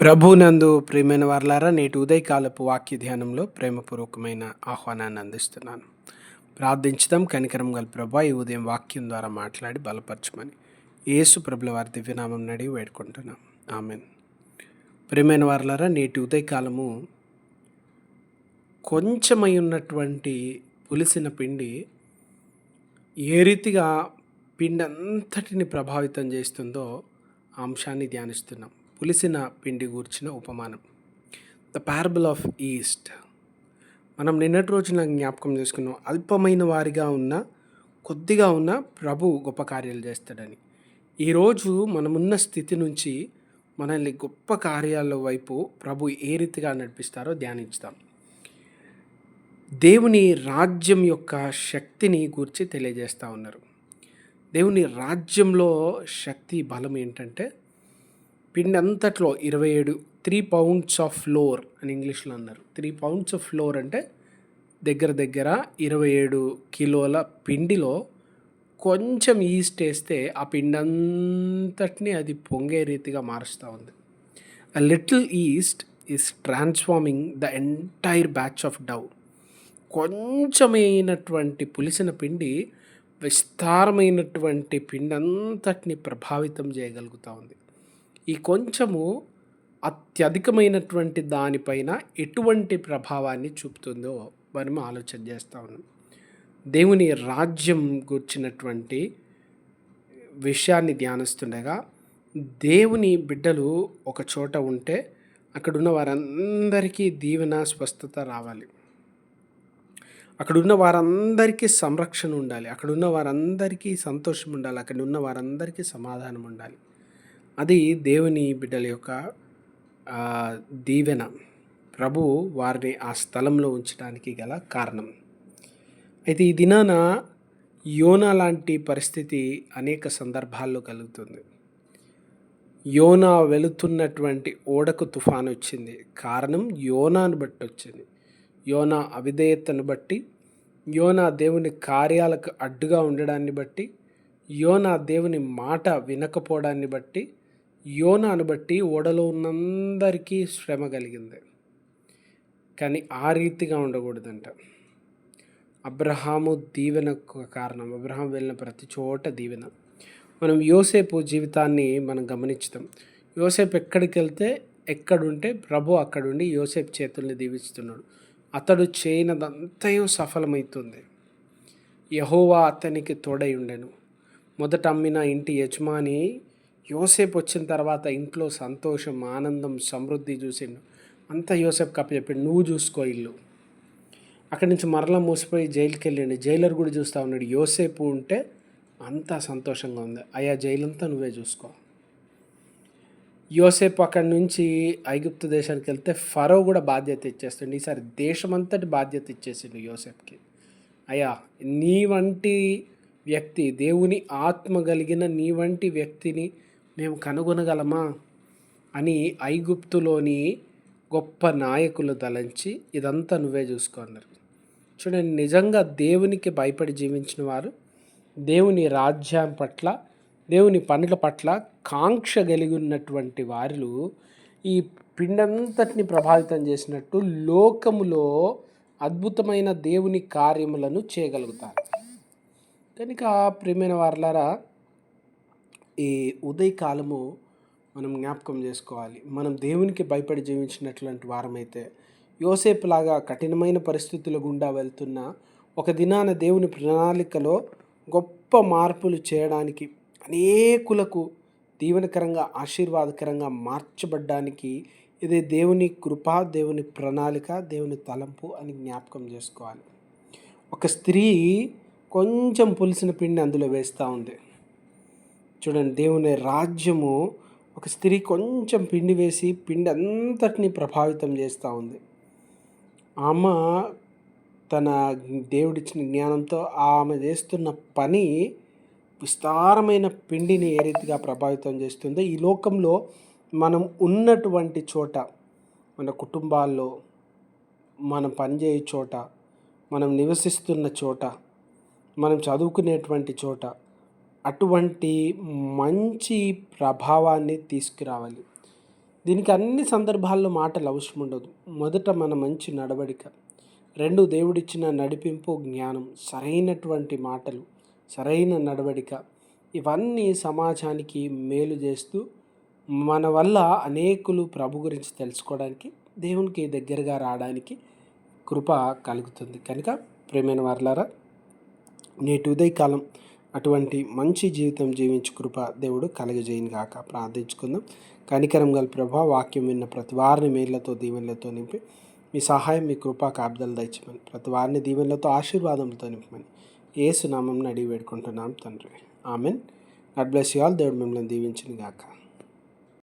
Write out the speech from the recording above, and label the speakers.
Speaker 1: ప్రభునందు ప్రియమైన వారలారా నేటి ఉదయకాలపు వాక్య ధ్యానంలో ప్రేమపూర్వకమైన ఆహ్వానాన్ని అందిస్తున్నాను. ప్రార్థించడం కనికరం గల ప్రభా ఈ ఉదయం వాక్యం ద్వారా మాట్లాడి బలపరచమని. యేసు ప్రభుల వారి దివ్యనామం నడి వేడుకుంటున్నాం. ఆమెన్. ప్రియమైన వారలారా నేటి ఉదయకాలము కొంచెమై ఉన్నటువంటి పులిసిన పిండి ఏ రీతిగా పిండి అంతటిని ప్రభావితం చేస్తుందో అంశాన్ని ధ్యానిస్తున్నాం. పులిసిన పిండి గూర్చిన ఉపమానం. ద పారబుల్ ఆఫ్ ఈస్ట్ మనం నిన్నటి రోజున జ్ఞాపకం చేసుకున్నాం. అల్పమైన వారిగా ఉన్న కొద్దిగా ఉన్న ప్రభు గొప్ప కార్యాలు చేస్తాడని. ఈరోజు మనమున్న స్థితి నుంచి మనల్ని గొప్ప కార్యాల వైపు ప్రభు ఏ రీతిగా నడిపిస్తారో ధ్యానించుదాం. దేవుని రాజ్యం యొక్క శక్తిని గురించి తెలియజేస్తూ ఉన్నారు. దేవుని రాజ్యంలో శక్తి బలం ఏంటంటే పిండి అంతట్లో ఇరవై ఏడు త్రీ పౌండ్స్ ఆఫ్ ఫ్లోర్ అని ఇంగ్లీష్లో అన్నారు. త్రీ పౌండ్స్ ఆఫ్ ఫ్లోర్ అంటే దగ్గర దగ్గర ఇరవై ఏడు కిలోల పిండిలో కొంచెం ఈస్ట్ వేస్తే ఆ పిండి అంతటిని అది పొంగే రీతిగా మారుస్తూ ఉంది. A little yeast is transforming the entire batch of dough కొంచెమైనటువంటి పులిసిన పిండి విస్తారమైనటువంటి పిండి అంతటిని ప్రభావితం చేయగలుగుతూ ఉంది. ఈ కొంచెము అత్యధికమైనటువంటి దానిపైన ఎటువంటి ప్రభావాన్ని చూపుతుందో మనం ఆలోచన చేస్తూ ఉన్నాం. దేవుని రాజ్యం గుర్చినటువంటి విషయాన్ని ధ్యానిస్తుండగా దేవుని బిడ్డలు ఒక చోట ఉంటే అక్కడున్న వారందరికీ దీవెన స్వస్థత రావాలి. అక్కడున్న వారందరికీ సంరక్షణ ఉండాలి. అక్కడున్న వారందరికీ సంతోషం ఉండాలి. అక్కడ ఉన్న వారందరికీ సమాధానం ఉండాలి. అది దేవుని బిడ్డల యొక్క దీవెన. ప్రభు వారిని ఆ స్థలంలో ఉంచడానికి గల కారణం. అయితే ఈ దినాన యోనా లాంటి పరిస్థితి అనేక సందర్భాల్లో కలుగుతుంది. యోనా వెళుతున్నటువంటి ఓడకు తుఫాను వచ్చింది. కారణం యోనాను బట్టి వచ్చింది. యోనా అవిధేయతను బట్టి యోనా దేవుని కార్యాలకు అడ్డుగా ఉండడాన్ని బట్టి యోనా దేవుని మాట వినకపోవడాన్ని బట్టి యోనాను బట్టి ఓడలో ఉన్నందరికీ శ్రమ కలిగింది. కానీ ఆ రీతిగా ఉండకూడదంట. అబ్రహాము దీవెనకు కారణం. అబ్రహాం వెళ్ళిన ప్రతి చోట దీవెన. మనం యోసేపు జీవితాన్ని మనం గమనించుతాం. యోసేపు ఎక్కడికి వెళ్తే ఎక్కడుంటే ప్రభు అక్కడుండి యోసేపు చేతుల్ని దీవిస్తున్నాడు. అతడు చేయనదంతయు సఫలమవుతుంది యహోవా అతనికి తోడై ఉండెను. మొదట అమ్మిన ఇంటి యజమాని యోసేపు వచ్చిన తర్వాత ఇంట్లో సంతోషం ఆనందం సమృద్ధి చూసిండు. అంతా యోసేపు కప్ప చెప్పాడు నువ్వు చూసుకో ఇల్లు. అక్కడి నుంచి మరలా మూసిపోయి జైలుకి వెళ్ళిండు. జైలర్ కూడా చూస్తూ ఉన్నాడు. యోసేపు ఉంటే అంతా సంతోషంగా ఉంది. అయ్యా జైలంతా నువ్వే చూసుకో. యోసేపు అక్కడి నుంచి ఐగుప్తు దేశానికి వెళ్తే ఫరో కూడా బాధ్యత ఇచ్చేస్తుండే. ఈసారి దేశమంతటి బాధ్యత ఇచ్చేసిండు యోసేపుకి. అయ్యా నీ వంటి వ్యక్తి దేవుని ఆత్మ కలిగిన నీ వంటి వ్యక్తిని మేము కనుగొనగలమా? అని ఐగుప్తులోని గొప్ప నాయకులు తలంచి ఇదంతా నువ్వే చూసుకోండి చూడండి నిజంగా దేవునికి భయపడి జీవించిన వారు దేవుని రాజ్యం పట్ల దేవుని పనుల పట్ల కాంక్ష కలిగి ఉన్నటువంటి వారు ఈ పిండంతటిని ప్రభావితం చేసినట్టు లోకములో అద్భుతమైన దేవుని కార్యములను చేయగలుగుతారు. కనుక ప్రియమైన వారులారా ఈ ఉదయకాలము మనం జ్ఞాపకం చేసుకోవాలి. మనం దేవునికి భయపడి జీవించినటువంటి వారమైతే యోసేపు లాగా కఠినమైన పరిస్థితుల గుండా వెళ్తున్న ఒక దినాన దేవుని ప్రణాళికలో గొప్ప మార్పులు చేయడానికి అనేకులకు దీవెనకరంగా ఆశీర్వాదకరంగా మార్చబడ్డానికి ఇది దేవుని కృప దేవుని ప్రణాళిక దేవుని తలంపు అని జ్ఞాపకం చేసుకోవాలి. ఒక స్త్రీ కొంచెం పులిసిన పిండి అందులో వేస్తూ ఉంది. చూడండి దేవుని రాజ్యము ఒక స్త్రీ కొంచెం పిండి వేసి పిండి అంతటిని ప్రభావితం చేస్తూ ఉంది. ఆమె తన దేవుడిచ్చిన జ్ఞానంతో ఆమె చేస్తున్న పని విస్తారమైన పిండిని ఏ రీతిగా ప్రభావితం చేస్తుందో ఈ లోకంలో మనం ఉన్నటువంటి చోట మన కుటుంబాల్లో మనం పనిచేయే చోట మనం నివసిస్తున్న చోట మనం చదువుకునేటువంటి చోట అటువంటి మంచి ప్రభావాన్ని తీసుకురావాలి. దీనికి అన్ని సందర్భాల్లో మాటలు అవసరం ఉండదు. మొదట మన మంచి నడవడిక. రెండు దేవుడిచ్చిన నడిపింపు జ్ఞానం సరైనటువంటి మాటలు సరైన నడవడిక. ఇవన్నీ సమాజానికి మేలు చేస్తూ మన వల్ల అనేకులు ప్రభు గురించి తెలుసుకోవడానికి దేవునికి దగ్గరగా రావడానికి కృప కలుగుతుంది. కనుక ప్రేమైన వారులారా నేటి ఉదయకాలం అటువంటి మంచి జీవితం జీవించు కృప దేవుడు కలగజేయను గాక ప్రార్థించుకుందాం. కనికరం గల ప్రభా వాక్యం విన్న ప్రతి వారిని మేళ్ళతో దీవెనలతో నింపి మీ సహాయం మీ కృపా కాపుదలు దయచమని ప్రతి వారిని దీవెనలతో ఆశీర్వాదంతో నింపమని ఏసునామం అడిగి వేడుకుంటున్నాం తండ్రి. Amen. God bless you all. దేవుడు మిమ్మల్ని దీవించిన గాక